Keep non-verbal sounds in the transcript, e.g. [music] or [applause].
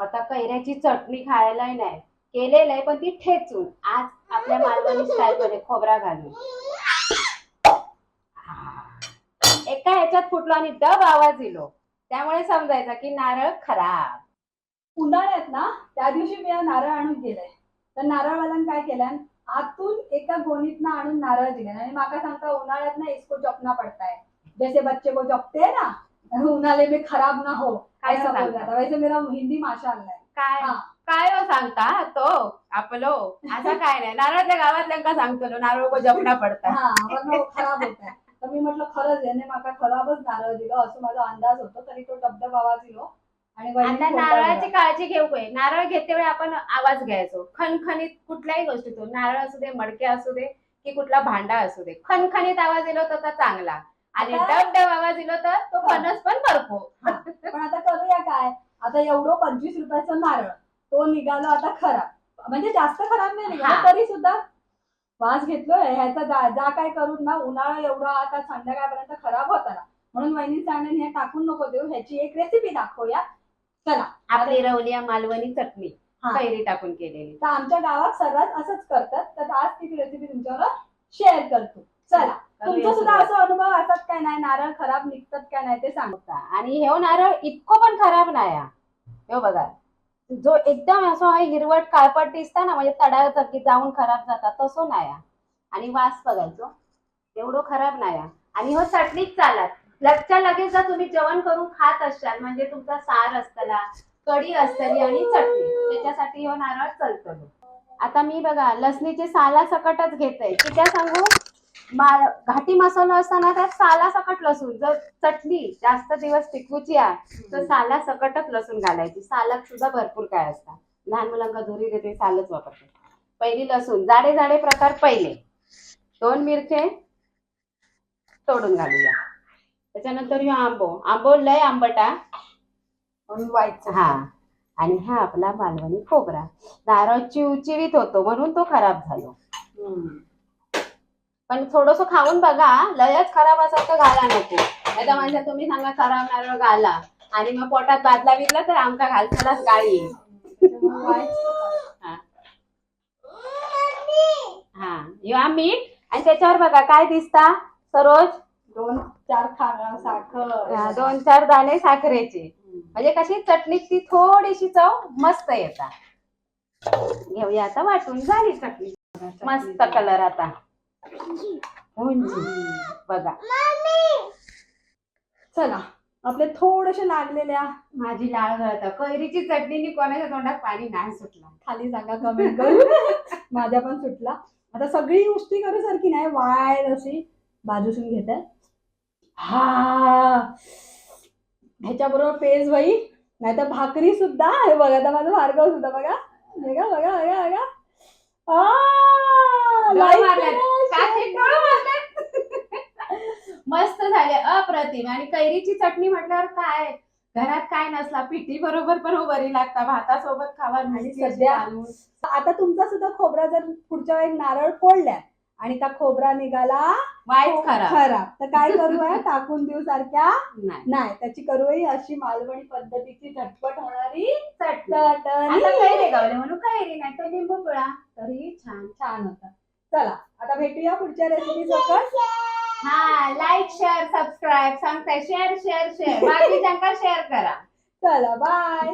आता कैऱ्याची चटणी खायलाही नाही. केलेलं आहे पण ती ठेचून. आज आपल्या मालवणी स्टाईल मध्ये खोबरा घालून. एका ह्याच्यात फुटलो आणि डब आवाज येलो त्यामुळे समजायचा की नारळ खराब. उन्हाळ्यात ना त्या दिवशी मी नारळ आणून गेलाय तर नारळवाल्यानं काय केलं? आतून एका गोणीतनं आणून नारळ दिले आणि माका सांगता उन्हाळ्यात ना इसको जपना पडताय. जसे जैसे बच्चे को जपते ना उन्हाळे मी खराब ना हो. काय सांगता? वैसे मेरा हिंदी है काय? हा. काय हो सांगता? तो आपलो. असं काय नाही. नारळच्या गावातल्यांका सांगतो नारळ को जपना पडता खराब होत तर मी म्हटलं खरंच याने माका खराबच नारळ दिलं. असं माझा अंदाज होतो. तरी तो डबडब आवाज दिलो आणि आता नारळाची. काळजी घेऊ काय नारळ घेते वेळी आपण आवाज घ्यायचो. खणखणीत कुठल्याही गोष्टीतून. नारळ असू दे मडके असू दे की कुठला भांडा असू दे. खणखणीत आवाज दिलो तर तो चांगला. आणि आता- डब डब आवाज दिलो तर तो. फणस पण भरपो हा. पण आता करूया काय आता एवढं पंचवीस रुपयाचा नारळ तो निघाला आता खराब म्हणजे जास्त खराब नाही निघाला हा. तरी सुद्धा वास घेतलोय. ह्याचा जा जा काय करून ना उन्हाळा एवढा आता संध्याकाळपर्यंत खराब होता ना म्हणून वहिनी सांगणे हे टाकून नको देऊ. ह्याची एक रेसिपी दाखवूया. चला. आपली रवलिया मालवणी चटणी हा. कैरी टाकून केलेली. तर आमच्या गावात सर्रास असंच करतात. तर आज ती रेसिपी तुमच्यावर शेअर करतो. चला. तुमचा सुद्धा असं अनुभव असतात काय नाही? नारळ खराब निघतात काय नाही ते सांग. होता आणि हे नारळ इतकं पण खराब नाही हो हे बघा. जो एकदम असो हा हिरवट काळपट दिसता ना म्हणजे तडाचा की जाऊन खराब जातात तसो नाया आणि वास बघायचो एवढं खराब नाया आणि हो चटणीच चालत. लगच्या लगेच जर तुम्ही जेवण करून खात असाल म्हणजे तुमचा सार असतला कढी असतली आणि चटणी त्याच्यासाठी हो नारळ चलतो. आता मी बघा लसणीचे साला सकटच घेते किती सांगू? घाटी मसाला असताना त्यात साला सकट लसूण जर चटणी जास्त दिवस टिकवूची आहे तर साला सकटच लसूण घालायची. सालात सुद्धा भरपूर काय असतात. लहान मुलांना झोरी देते सालच वापरते. पहिली लसूण जाडे जाडे प्रकार पहिले. दोन मिरचे तोडून घालूया. त्याच्यानंतर ह्यो आंबो. आंबो लय आंबटा. व्हायचं हा. आणि हा आपला मालवणी खोबरा. नारळ चिवचिवीत होतो म्हणून तो खराब झालो. पण थोडस खाऊन बघा लयच खराब असेल तर घाला नको नाही तर म्हणजे तुम्ही सांगा खराब नारळ घाला. आणि मग पोटात बादला बिदला तर आमका घालतानाच गाळी. हा. ह्यो मीठ. आणि त्याच्यावर बघा काय दिसता? सरोज? दोन चार साखर. दोन चार दाणे साखरेचे. म्हणजे कशी चटणीची थोडीशी चव मस्त येतात घेऊया आता वाटून झाली चटणी. मस्त कलर आता. उंची. बघा. चला आपले थोडेसे लागलेल्या. माझी लाळ गळत. कैरीची चटणीनी कोणाच्या तोंडात पाणी नाही सुटलं? खाली सांगा कमेंट करून. [laughs] माझ्या पण सुटला. आता सगळी गोष्टी करू सारखी नाही वाय अशी बाजूसून घेत. आहे हा. ह्याच्याबरोबर पेज बाई नाही तर भाकरी सुद्धा. हे बघा आता माझं भार्गव सुद्धा बघा. बघा बघा बघा बघा आ, डोळे like मारल्यात. करा, काकी डोळे मारल्यात. मस्त झाले अप्रतिम. आणि कैरीची चटणी म्हटल्यावर काय? घरात काय नसला पिठी बरोबर पण बरी लागता भातासोबत खावा आणि सध्या-. आता तुमचा सुद्धा खोबरा जर पुढच्या वेळी नारळ फोडल्या आणि त्या खोबरा निघाला वाईट खरा खराब. तर काय करूया? टाकून देऊ सारख्या? नाही. त्याची करूही अशी मालवणी पद्धतीची झटपट होणारी कैरी म्हणून कैरी नाही तर लिंबू पिळा. तरी छान छान होता. चला आता भेटूया पुढच्या रेसिपी सोबत. हा लाईक शेअर सबस्क्राईब सांगताय. शेअर शेअर शेअर बाकीच्यांका शेअर करा. चला बाय